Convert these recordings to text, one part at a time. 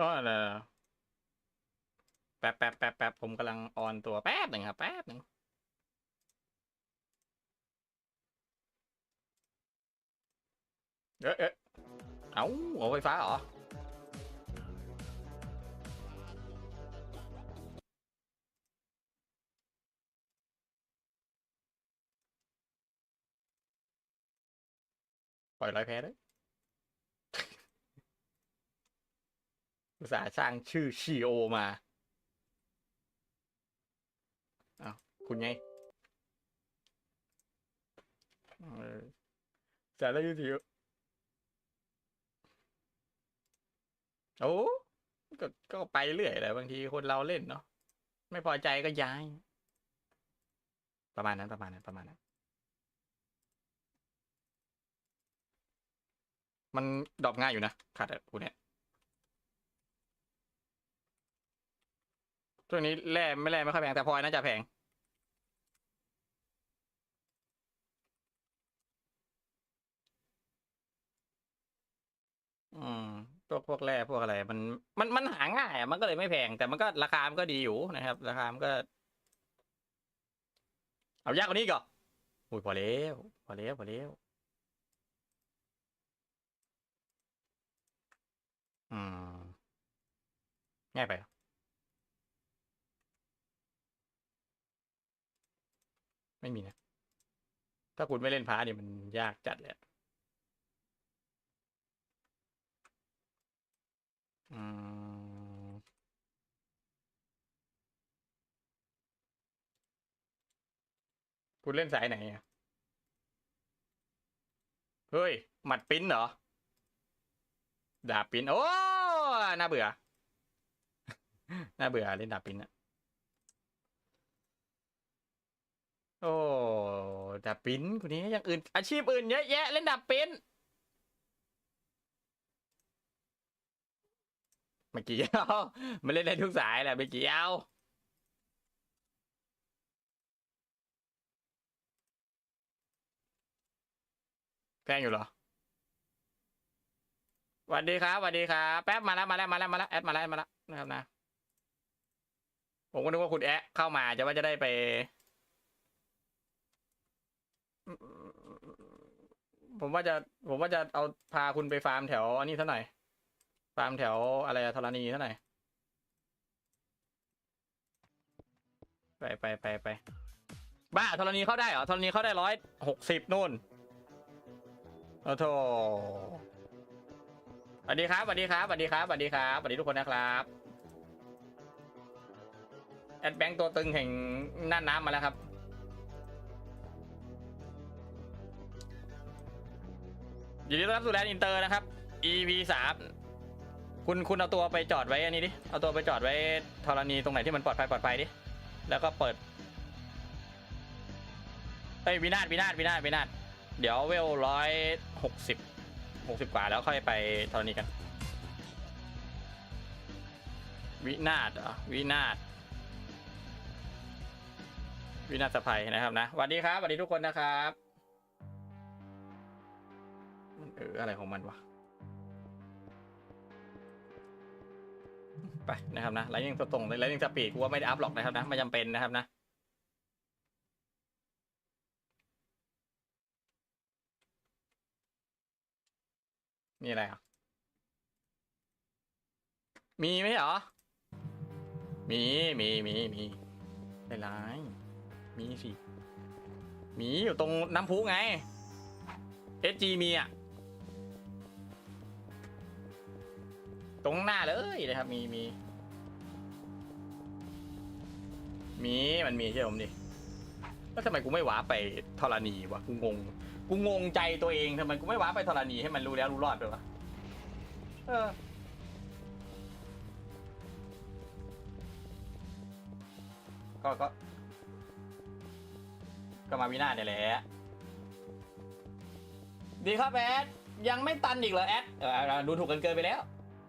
อ๋อเดี๋ยแป๊บแป๊บแป๊บแป๊บผมกำลังออนตัวแป๊บหนึ่งครับ แป๊บหนึ่งเอ๊ะเอ๊ะเอาหัวไฟฟ้าเหรอปล่อยลอยแพ้เลย อุตสาห์สร้างชื่อชีโอมาอ้าวคุณไงสารยุติโอ้ก็ก็ไปเรื่อยแหละบางทีคนเราเล่นเนาะไม่พอใจก็ย้าย ประมาณนั้นประมาณนั้นประมาณนั้น มันดรอปง่ายอยู่นะขัดอะกูเนี่ย ช่วงนี้แร่ไม่แร่ไม่ค่อยแพงแต่พลอยน่าจะแพง อืมพวกพวกแร่พวกอะไร มันมันมันหาง่ายอะมันก็เลยไม่แพง แต่มันก็ราคามันก็ดีอยู่นะครับ ราคามันก็ เอายากกว่านี้ก่อนอุ้ยพอแล้วพอแล้วพอแล้วอืมง่ายไปเหรอ ไม่มีนะ ถ้าคุณไม่เล่นพาร์ทเนี่ยมันยากจัดเลยอะอืมคุณเล่นสายไหนอะ เฮ้ย หมัดปิ้นเหรอ ดาบปิ้น โอ้ น่าเบื่อ น่าเบื่อเล่นดาบปิ้นอะ โอ้ดาบปิ้นคนนี้อย่างอื่น อาชีพอื่นเยอะแยะเล่นดาบปิ้นเมื่อกี้เอามันเล่นได้ทุกสายแหละเมื่อกี้เอาแพงอยู่เหรอสวัสดีครับสวัสดีครับ แป๊บมาแล้วมาแล้วมาแล้วมาแล้วแอดมาแล้วมาแล้วนะครับนะ ผมก็นึกว่าคุณแอะเข้ามาจะว่าจะได้ไป ผมว่าจะผมว่าจะเอาพาคุณไปฟาร์มแถวอันนี้เท่าหน่อย ฟาร์มแถวอะไรธรณีเท่าหน่อย ไปไปไปไปบ้าธรณีเข้าได้เหรอธรณีเข้าได้ร้อยหกสิบนู่นโอ้โถสวัสดีครับสวัสดีครับสวัสดีครับสวัสดีครับสวัสดีทุกคนนะครับแอดแบงค์ตัวตึงแห่งน่านน้ำมาแล้วครับ ยินดีต้อนรับสู่แลนด์อินเตอร์นะครับ EP สามคุณคุณเอาตัวไปจอดไว้อันนี้ดิ เอาตัวไปจอดไว้ธรณีตรงไหนที่มันปลอดภัยปลอดภัยดิ แล้วก็เปิด เอ้ยวินาศวินาศวินาศวินาศเดี๋ยวเวลร้อยหกสิบหกสิบกว่าแล้วค่อยไปธรณีกัน วินาศเหรอวินาศวินาศภัยนะครับนะสวัสดีครับสวัสดีทุกคนนะครับ เอออะไรของมันวะไปนะครับนะไลน์ยังตรงไลน์ยังสปีดกูว่าไม่ได้อัพหรอกนะครับนะไม่จำเป็นนะครับนะมีอะไรอะ มีไหมเหรอ มี มี มี มีไม่ไรมีสิ มีอยู่ตรงน้ำพุไง SG มีอะ ตรงหน้าเลยนะครับ มีมี มีมันมีใช่ไหมผมดิแล้วทำไมกูไม่ว้าไปธรณีวะกูงง กูงงใจตัวเองทำไมกูไม่ว้าไปธรณีให้มันรู้แล้วรู้รอดไปวะเออก็ก็ก็มาวินาศเนี่ยแหละ ดีครับแอด ยังไม่ตันอีกเหรอแอดเออดูถูกกันเกินไปแล้ว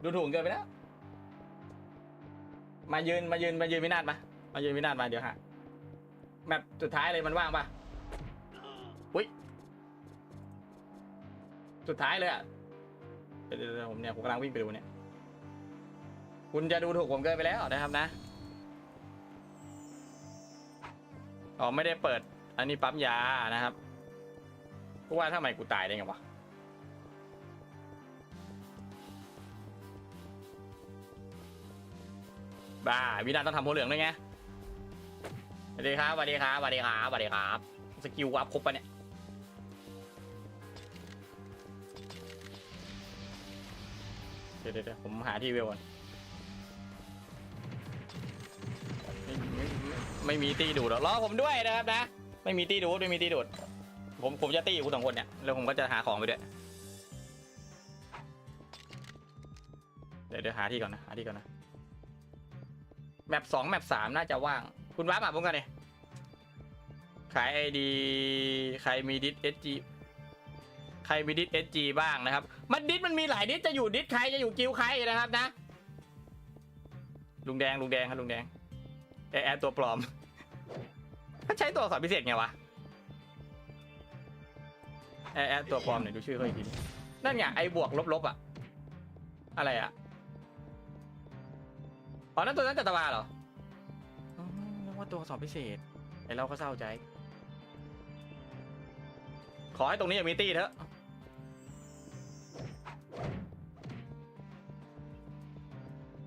ดูถูกเกินไปแล้ว มายืนมายืนมายืนวินาศมา มายืนวินาศมาเดี๋ยวฮะแมปสุดท้ายเลยมันว่างปะอุ้ย สุดท้ายเลยอะเดี๋ยวผมเนี่ยผมกำลังวิ่งไปดูเนี่ย คุณจะดูถูกผมเกินไปแล้วนะครับนะ อ๋อไม่ได้เปิด อันนี้ปั๊มยานะครับกูว่าทำไมกูตายได้ไงวะ บ้าวินาต้องทำหัวเหลืองด้วยไงสวัสดีครับสวัสดีครับสวัสดีครับสวัสดีครับสกิลวับครบปะเนี่ยเดี๋ยวเดี๋ยวผมหาที่เวลก่อนไม่ไม่ไม่ไม่มีตีดูดหรอกรอผมด้วยนะครับนะ ไม่มีตีดูดไม่มีตีดูดผมผมจะตีอยู่สองคนเนี่ยแล้วผมก็จะหาของไปด้วยเดี๋ยวเดี๋ยวหาที่ก่อนนะหาที่ก่อนนะ แมปสองแมปสามน่าจะว่าง คุณว้ามาผมกันเลยขายไอดีใครมีดิสเอสจีใครมีดิสเอสจีบ้างนะครับ มันดิสมันมีหลายดิสจะอยู่ดิสใครจะอยู่กิวใครนะครับนะ ลุงแดงลุงแดงครับลุงแดงแอร์แอตัวปลอมเขาใช้ตัวอักษรพิเศษไงวะแอร์แอตัวปลอมหน่อยดูชื่อเขาอีกทีนั่นไงไอ้บวกลบๆอะ อะไรอะ อ๋อนั่นตัวนั้นจัตวาเหรออ๋อนึกว่าตัวอักษรพิเศษไอ้เราก็เศร้าใจ ขอให้ตรงนี้อย่ามีตี้เถอะ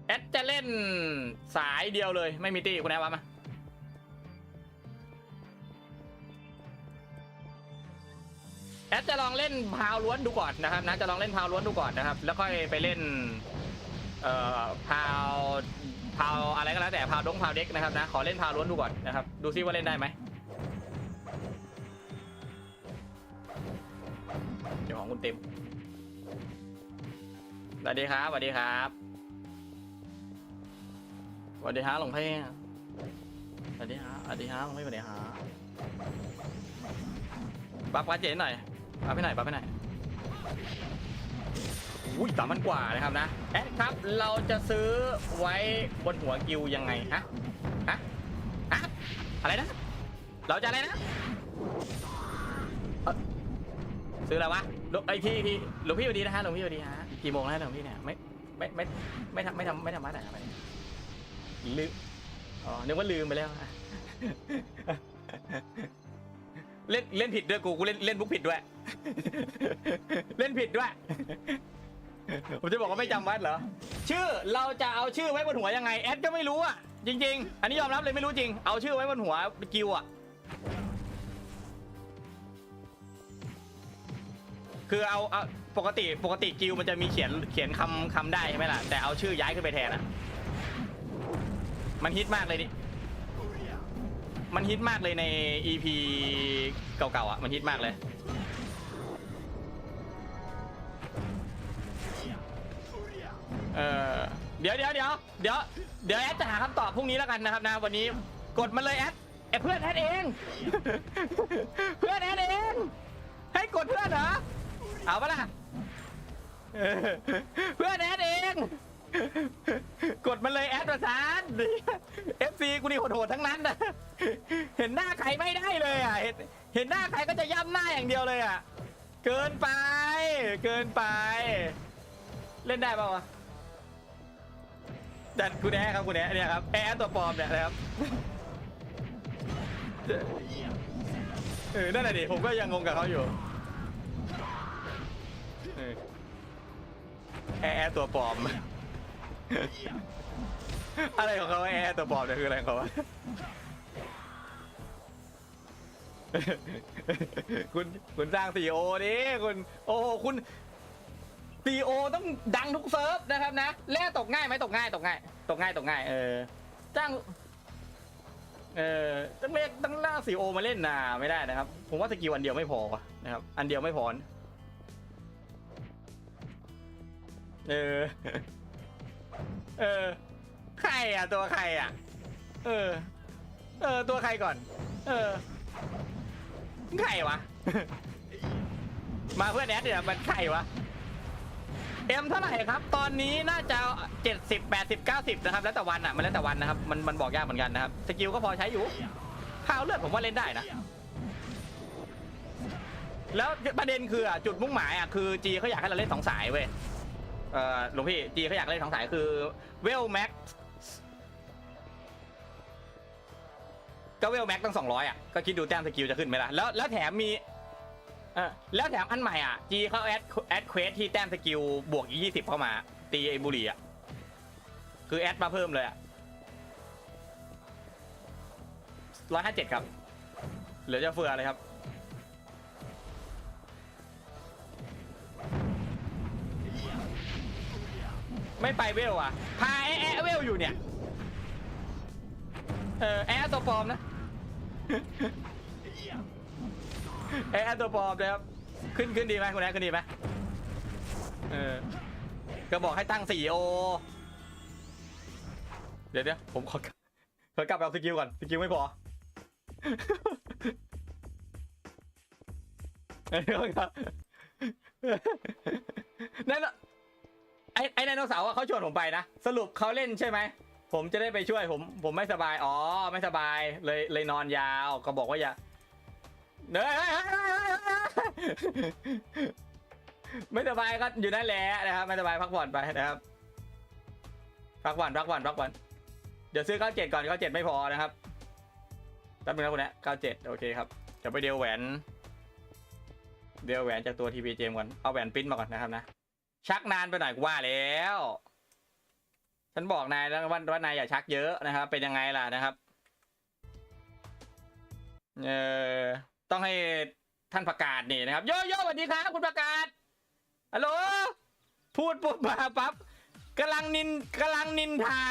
แอดจะเล่นสายเดียวเลยไม่มีตี้คุณแอดว่ามาแอดจะลองเล่นพาวล้วนดูก่อนนะครับนะจะลองเล่นพาวล้วนดูก่อนนะครับ แล้วค่อยไปเล่น เอ่อพาว พาวอะไรก็แล้วแต่พาวดงพาวเด็กนะครับนะขอเล่นพาวล้วนดูก่อนนะครับดูซิว่าเล่นได้ไหมเดี๋ยวของคุณเต็มสวัสดีครับสวัสดีครับสวัสดีฮะหลวงพี่สวัสดีฮะสวัสดีฮะหลวงพี่สวัสดีฮะปักวัดเจ๋หน่อยปักไปไหน่อยปักไปไหน อุ้ยสามพันกว่านะครับนะแอดครับเราจะซื้อไว้บนหัวกิวยังไงฮะฮะฮะอะไรนะ เราจะอะไรนะซื้ออะไรวะลวงไอพี่พี่หลวงพี่สวัสดีนะฮะหลวงพี่สวัสดีฮะกี่โมงแล้วหลวงพี่เนี่ยไม่ไม่ไม่ไม่ทำไม่ทำไม่ทำมาไหนครับลืมอ๋อนึกว่าลืมไปแล้วอะเล่นเล่นผิดด้วยกูกูเล่นเล่นบุ๊กผิดด้วย เล่นผิดด้วย ผมจะบอกว่าไม่จำวัดเหรอ ชื่อเราจะเอาชื่อไว้บนหัวยังไงแอดก็ไม่รู้อะจริง ๆ อันนี้ยอมรับเลยไม่รู้จริง เอาชื่อไว้บนหัวกิวอะคือเอาเอาปกติปกติกิวมันจะมีเขียนเขียนคำคำได้ใช่ไหมล่ะแต่เอาชื่อย้ายขึ้นไปแทนอะมันฮิตมากเลยดิมันฮิตมากเลยใน EP เก่าๆอะมันฮิตมากเลย เออเดี๋ยวเดี๋ยวเดี๋ยวเดี๋ยวเดี๋ยวแอดจะหาคำตอบพรุ่งนี้แล้วกันนะครับนะวันนี้กดมาเลยแอดแอดเพื่อนแอดเอง เพื่อนแอดเอง ให้กดเพื่อนเหรอเอาปะล่ะเพื่อนแอดเอง กดมาเลยแอดประสานเอฟซีกูนี่โหดๆทั้งนั้นนะเห็นหน้าใครไม่ได้เลยอะเห็นเห็นหน้าใครก็จะย่ำหน้าอย่างเดียวเลยอะเกินไป เกินไป เล่นได้ป่าวะ ดคุณแอครับคุณแอเนี่ยครับแอตัวปลอมเนี่ยนะครับเออนั่นแหละดิผมก็ยังงงกับเขาอยู่เออแอตัวปลอม อะไรของเขาแอร์ตัวปลอมเนี่ยคืออะไรของเขาวะคุณคุณสร้างซีโอดิคุณโอ้คุณ ซีโอต้องดังทุกเซิร์ฟนะครับนะแล่ตกง่ายไหมตกง่ายตกง่ายตกง่ายตกง่าย เออ จ้างเออต้องเรียกต้องล่างซีโอมาเล่นนะไม่ได้นะครับ ผมว่าสกิลอันเดียวไม่พอนะครับ อันเดียวไม่พอเออ เออ ใครอะ ตัวใครอะ เออ เออ ตัวใครก่อน เออ ใครวะ มาเพื่อนแอดเนี่ยมันใครวะ เอ็มเท่าไหร่ครับ ตอนนี้น่าจะเจ็ดสิบแปดสิบเก้าสิบนะครับ แล้วแต่วันอะ มันแล้วแต่วันนะครับ มันมันบอกยากเหมือนกันนะครับ สกิลก็พอใช้อยู่พาวเลือดผมว่าเล่นได้นะ แล้วประเด็นคืออะจุดมุ่งหมายอะคือจีเขาอยากให้เราเล่นสองสายเว้ย เอ่อหลวงพี่จีเขาอยากเล่นสองสายคือเวลแม็กก็เวลแม็กตั้งสองร้อยอะ ก็คิดดูแต้มสกิลจะขึ้นไหมล่ะ แล้วแล้วแถมมี ออแล้วแถมอันใหม่อะจีเขาแอดแอดเควสที่แต้มสกิลบวกยี่สิบเข้ามา ตีไอ้บุหรี่อะคือแอดมาเพิ่มเลยอะร้อยห้าเจ็ดครับ เหลือจะเฟือเลยครับไม่ไปเวลอะ พาแอะแอเวลอยู่เนี่ย เออแอะตัวปลอมนะ แอะตัวปลอมนะครับ ขึ้นขึ้นดีไหมคุณแอะขึ้นดีไหมเออ ก็บอกให้ตั้งสี่โอ เดี๋ยวเดี๋ยวผมขอขอกลับไปเอาสกิลก่อน สกิลไม่พอเดี๋ยวครับนั่นนะไอ้ไอ้ไดโนเสาร์เขาชวนผมไปนะ สรุปเขาเล่นใช่ไหม ผมจะได้ไปช่วยผม ผมไม่สบาย อ๋อ ไม่สบาย เลยเลยนอนยาว ก็บอกว่าอย่า เฮ้ยเฮ้ยเฮ้ยเฮ้ยเฮ้ยไม่สบายก็อยู่นั่นแหละนะครับไม่สบายพักผ่อนไปนะครับ พักผ่อนพักผ่อนพักผ่อนเดี๋ยวซื้อเก้าเจ็ดก่อนเก้าเจ็ดไม่พอนะครับแป๊บนึงนะคุณแม่เก้าเจ็ดโอเคครับเดี๋ยวไปเดียวแหวน เดียวแหวนจากตัวทีพีเจมก่อนเอาแหวนปิ้นมาก่อนนะครับนะชักนานไปหน่อยกูว่าแล้ว ฉันบอกนายแล้วว่าว่านายอย่าชักเยอะนะครับ เป็นยังไงล่ะนะครับ เออ ต้องให้ท่านประกาศนี่นะครับ โยโย่สวัสดีครับคุณประกาศฮัลโหลพูดปุ๊บมาปั๊บกำลังนินกำลังนินทา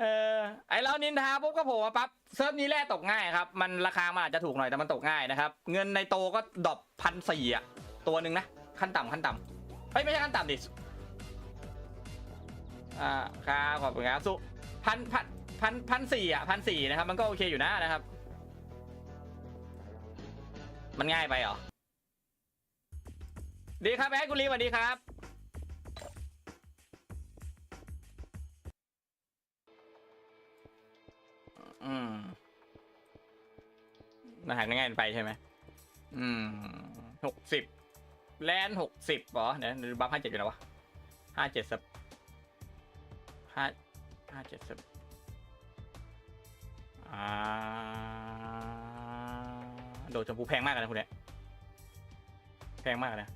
เออไอเรานินทาปุ๊บก็โผล่มาปั๊บเซิร์ฟนี้แร่ตกง่ายครับ มันราคามันอาจจะถูกหน่อยแต่มันตกง่ายนะครับ เงินในโตก็ดรอปพันสี่อะตัวหนึ่งนะ ขั้นต่ำขั้นต่ำเฮ้ยไม่ใช่ขั้นต่ำดิอ่าครับขอบคุณครับสุพันพันพันพันสี่อะพันสี่นะครับ มันก็โอเคอยู่นะนะครับ มันง่ายไปเหรอ ดีครับแอ๊กุลีสวัสดีครับ อืมมันหาง่ายไปใช่ไหม อืมหกสิบแลนหกสิบเหรอ เดี๋ยวดูบัฟห้าเจ็ดอยู่แล้ววะห้าเจ็ดสับห้าห้าเจ็ดสับอ่า ดดชมพูแพงมากนะคุณเนี่ยแพงมากนะ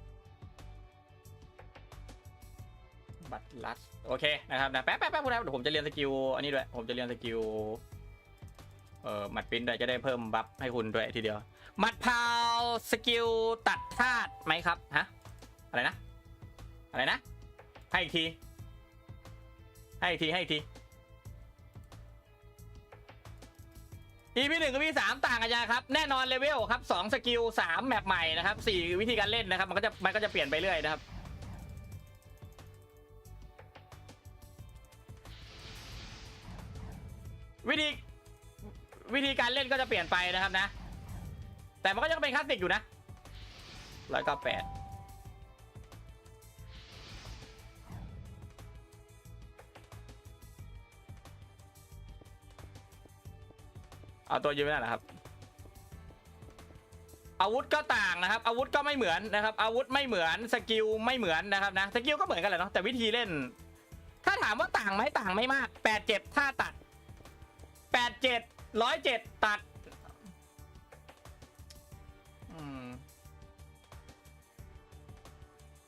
บัตรลัสโอเคนะครับนะแป๊บแป๊บแป๊บคุณนะเดี๋ยวผมจะเรียนสกิลอันนี้ด้วยผมจะเรียนสกิลเอ่อหมัดปิ้นด้วยจะได้เพิ่มบัฟให้คุณด้วยทีเดียวหมัดพาวสกิลตัดธาตุไหมครับฮะอะไรนะอะไรนะให้อีกทีให้อีกทีให้อีกที EP หนึ่งกับ EP สามต่างกันยังครับแน่นอนเลเวลครับสองสกิลสามแมปใหม่นะครับสี่วิธีการเล่นนะครับ มันก็จะมันก็จะเปลี่ยนไปเรื่อยนะครับ วิธีวิธีการเล่นก็จะเปลี่ยนไปนะครับนะ แต่มันก็ยังเป็นคลาสสิกอยู่นะร้อยเก้าแปด เอาตัวยืนไม่ได้เหรอครับ อาวุธก็ต่างนะครับ อาวุธก็ไม่เหมือนนะครับ อาวุธไม่เหมือนสกิลไม่เหมือนนะครับนะสกิลก็เหมือนกันแหละเนาะแต่วิธีเล่น ถ้าถามว่าต่างไหมต่างไม่มากแปดเจ็ดถ้าตัดแปดเจ็ดร้อยเจ็ดตัด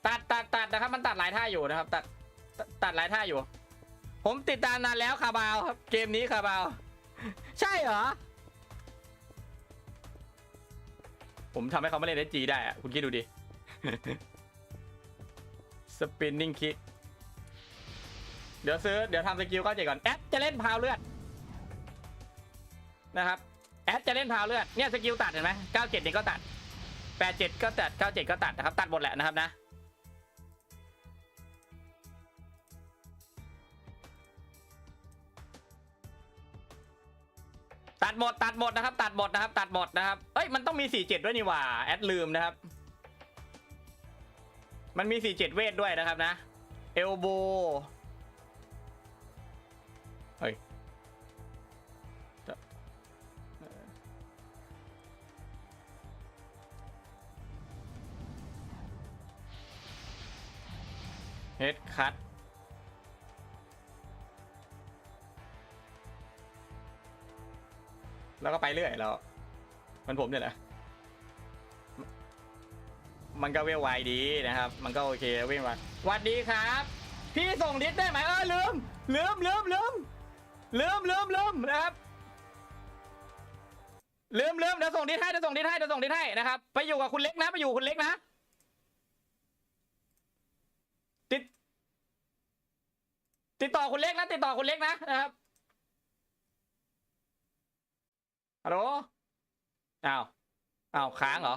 ตัดตัดตัดนะครับ มันตัดหลายท่าอยู่นะครับ ตัดตัดตัดหลายท่าอยู่ ผมติดตามนานแล้วคาบาวครับ เกมนี้คาบาว ใช่เหรอ ผมทำให้เขาไม่เล่นเอจีได้อะคุณคิดดูดิ สปินนิ่งคิก เดี๋ยวซื้อ เดี๋ยวทำสกิลก้าเจก่อน แอดจะเล่นพาวเลือด นะครับ แอดจะเล่นพาวเลือด เนี่ยสกิลตัดเห็นไหมเก้าเจ็ดนี่ก็ตัดแปดเจ็ดก็ตัดเก้าเจ็ดก็ตัดนะครับ ตัดหมดแหละนะครับนะ ดหมดตัดหมดนะครับ ตัดหมดนะครับ ตัดหมดนะครับเอ้ยมันต้องมีสี่เจ็ดด้วยนี่หว่า แอดลืมนะครับ มันมีสี่เจ็ดเวทด้วยนะครับนะเอลโบเฮ้ยเฮดคัต แล้วก็ไปเรื่อยแล้ว มันผมเนี่ยแหละ มันก็เวลไวดีนะครับ มันก็โอเคเวลไวสวัสดีครับ พี่ส่งดิสได้ไหมเออลืม ลืมลืมลืมลืมลืมลืมนะครับลืมลืมเดี๋ยวส่งดิสให้เดี๋ยวส่งดิสให้เดี๋ยวส่งดิสให้นะครับ ไปอยู่กับคุณเล็กนะ ไปอยู่คุณเล็กนะติดติดต่อคุณเล็กนะติดต่อคุณเล็กนะนะครับ ฮัลโหลอ้าวอ้าวค้างเหรอ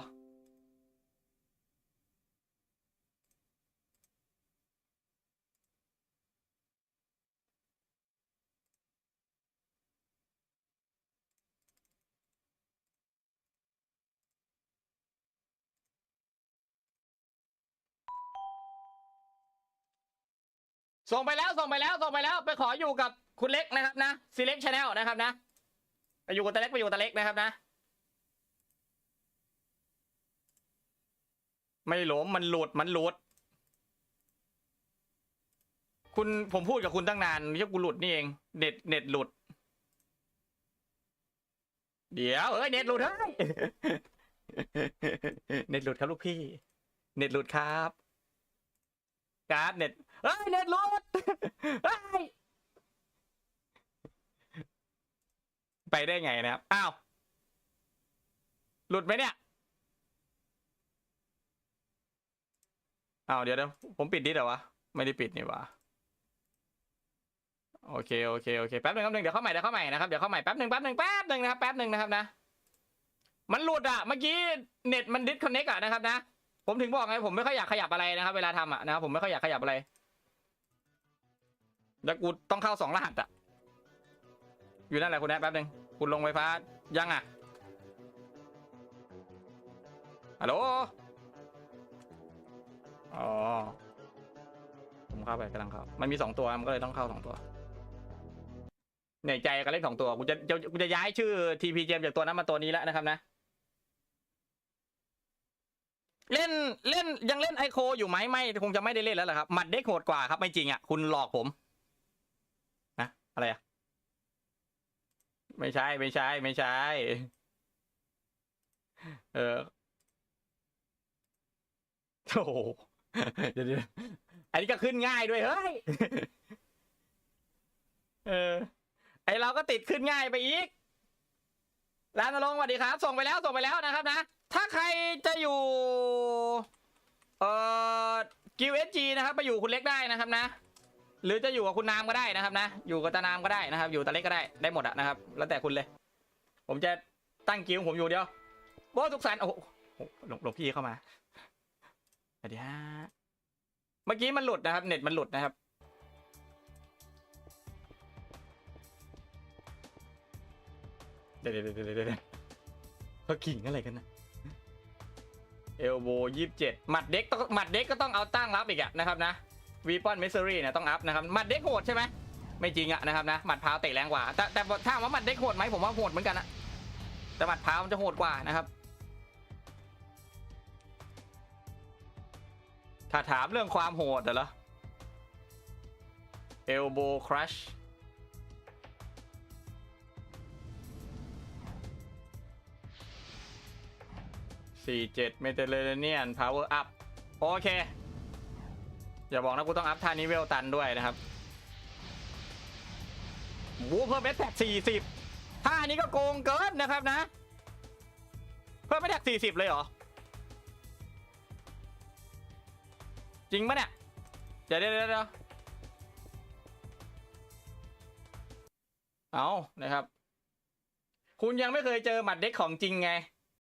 ส่งไปแล้วส่งไปแล้วส่งไปแล้ว ไปขออยู่กับคุณเล็กนะครับนะ select channel นะครับนะ ไปอยู่กับตาเล็กไปอยู่กับตาเล็กนะครับนะ ไม่หลมมันหลุดมันหลุดคุณผมพูดกับคุณตั้งนานไม่ใช่กูหลุดนี่เองเน็ตเน็ตหลุด เดี๋ยวเอ้ยเน็ตหลุดเฮ้ยเน็ตหลุดครับลูกพี่ เน็ตหลุดครับ การ์ดเน็ตเฮ้ยเน็ตหลุดเฮ้ย ไปได้ไงนะครับ อ้าว หลุดไหมเนี่ย อ้าว เดี๋ยวเดี๋ยวผมปิดดิสเหรอวะ ไม่ได้ปิดนี่วะโอเค โอเค โอเค แป๊บหนึ่งแป๊บหนึ่งเดี๋ยวเข้าใหม่ เดี๋ยวเข้าใหม่นะครับ เดี๋ยวเข้าใหม่แป๊บหนึ่งแป๊บหนึ่งแป๊บหนึ่งนะครับ แป๊บหนึ่งนะครับนะ มันหลุดอะ เมื่อกี้เน็ตมันดิสคอนเน c t อะนะครับนะ ผมถึงบอกไงผมไม่ค่อยอยากขยับอะไรนะครับ เวลาทำอะนะครับผมไม่ค่อยอยากขยับอะไรแล้วกูต้องเข้าสองรหัสอะ อยู่นั่นแหละคุณแอ๊แป๊บนึงคุณลงไฟฟ้ายังอะฮัลโหลอ๋อผมเข้าไปกำลังเข้ามันมีสองตัวมันก็เลยต้องเข้าสองตัวในใจก็เล่นสองตัวกูจะกูจะย้ายชื่อ TP เจมจากตัวนั้นมาตัวนี้แล้วนะครับนะเล่นเล่นยังเล่นไอโคอยู่ไหมไม่คงจะไม่ได้เล่นแล้วแหละครับหมัดเด็กโหดกว่าครับไม่จริงอะคุณหลอกผมนะอะไรอะ ไม่ใช่ไม่ใช่ไม่ใช่ เออโอ้เดี๋ยวอันนี้ก็ขึ้นง่ายด้วยเฮ้ย เออ ไอเราก็ติดขึ้นง่ายไปอีกร้านนรงสวัสดีครับ ส่งไปแล้วส่งไปแล้วนะครับนะ ถ้าใครจะอยู่ เอ่อกิวเอจีนะครับ ไปอยู่คุณเล็กได้นะครับนะ หรือจะอยู่กับคุณนามก็ได้นะครับนะ อยู่กับตานามก็ได้นะครับ อยู่ตาเล็กก็ได้ได้หมดอะนะครับ แล้วแต่คุณเลย ผมจะตั้งกิ้วผมอยู่เดียวโบสุกสันโอ้โหหลวงหลวงพี่เข้ามาสวัสดีฮะเมื่อกี้มันหลุดนะครับ เน็ตมันหลุดนะครับเดี๋ยวเดี๋ยวเดี๋ยวเดี๋ยวเขาขิงอะไรกันนะเอลโบยี่สิบเจ็ดหมัดเด็กต้องหมัดเด็กก็ต้องเอาตั้งรับอีกอะนะครับนะ วีปอนเมสซอรี่เนี่ยต้องอัพนะครับหมัดเด็กโหดใช่ไหมไม่จริงอะนะครับนะหมัดพร้าวเตะแรงกว่า แต่แต่ถ้าว่าหมัดเด็กโหดไหมผมว่าโหดเหมือนกันนะแต่หมัดพร้าวมันจะโหดกว่านะครับถ้าถามเรื่องความโหดเหรอเอลโบครัชสี่เจ็ดเมเทเลเนียนพาวเวอร์อัพโอเค อย่าบอกนะกูต้องอัพท่านี้เวลตันด้วยนะครับวูเพิ่มเอสแท็กสี่สิบท่านี้ก็โกงเกินนะครับนะ เพิ่มเอสแท็กสี่สิบเลยเหรอ จริงปะเนี่ยเดี๋ยวเดี๋ยวเดี๋ยวเดี๋ยวเอานะครับ คุณยังไม่เคยเจอหมัดเด็กของจริงไง